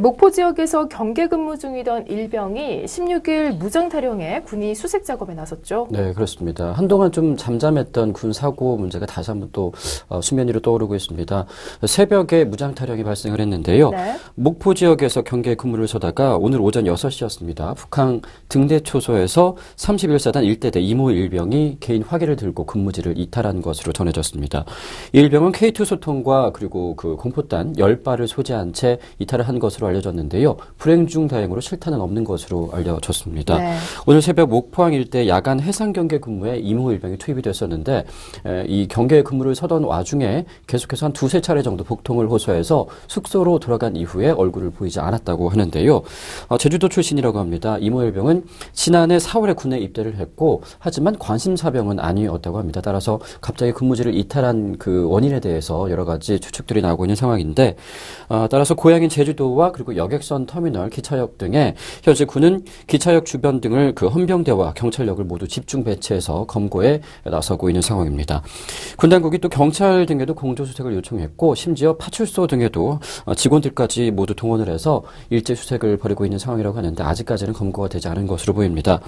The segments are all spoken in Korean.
목포 지역에서 경계 근무 중이던 일병이 16일 무장 탈영해 군이 수색 작업에 나섰죠. 네, 그렇습니다. 한동안 좀 잠잠했던 군 사고 문제가 다시 한번 또 어, 수면 위로 떠오르고 있습니다. 새벽에 무장 탈영이 발생을 했는데요. 네. 목포 지역에서 경계 근무를 서다가 오늘 오전 6시였습니다. 북한 등대 초소에서 31사단 1대대 이모 일병이 개인 화기를 들고 근무지를 이탈한 것으로 전해졌습니다. 이 일병은 K2 소통과 그리고 그 공포탄 10발을 소지한 채 이탈을 한 것으로 것으로 알려졌는데요. 불행 중 다행으로 실탄은 없는 것으로 알려졌습니다. 네. 오늘 새벽 목포항 일대 야간 해상 경계 근무에 이모 일병이 투입이 됐었는데 에, 이 경계 근무를 서던 와중에 계속해서 한 두세 차례 정도 복통을 호소해서 숙소로 돌아간 이후에 얼굴을 보이지 않았다고 하는데요. 어, 제주도 출신이라고 합니다. 이모 일병은 지난해 4월에 군에 입대를 했고 하지만 관심사병은 아니었다고 합니다. 따라서 갑자기 근무지를 이탈한 그 원인에 대해서 여러 가지 추측들이 나오고 있는 상황인데 어, 따라서 고향인 제주도와 그리고 여객선 터미널, 기차역 등에 현재 군은 기차역 주변 등을 그 헌병대와 경찰력을 모두 집중 배치해서 검거에 나서고 있는 상황입니다. 군 당국이 또 경찰 등에도 공조 수색을 요청했고 심지어 파출소 등에도 어, 직원들까지 모두 동원을 해서 일제 수색을 벌이고 있는 상황이라고 하는데 아직까지는 검거가 되지 않은 것으로 보입니다.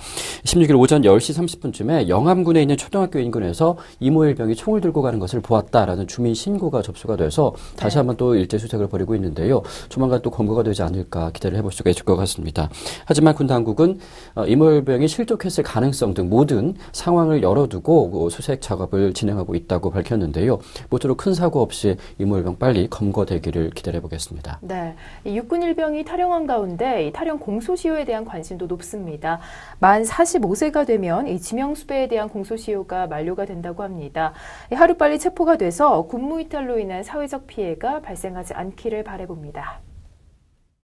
16일 오전 10시 30분쯤에 영암군에 있는 초등학교 인근에서 이모일병이 총을 들고 가는 것을 보았다라는 주민 신고가 접수가 돼서 다시 네. 한번 또 일제 수색을 벌이고 있는데요. 조만간 또 검거 보고가 되지 않을까 기대를 해볼 수가 있을 것 같습니다. 하지만 군 당국은 어, 이몰병이 실족했을 가능성 등 모든 상황을 열어두고 그 수색 작업을 진행하고 있다고 밝혔는데요. 모쪼록 큰 사고 없이 이몰병 빨리 검거되기를 기대해 보겠습니다. 네, 육군 일병이 탈영한 가운데 이 탈영 공소시효에 대한 관심도 높습니다. 만 45세가 되면 이 지명수배에 대한 공소시효가 만료가 된다고 합니다. 하루빨리 체포가 돼서 군무이탈로 인한 사회적 피해가 발생하지 않기를 바라봅니다.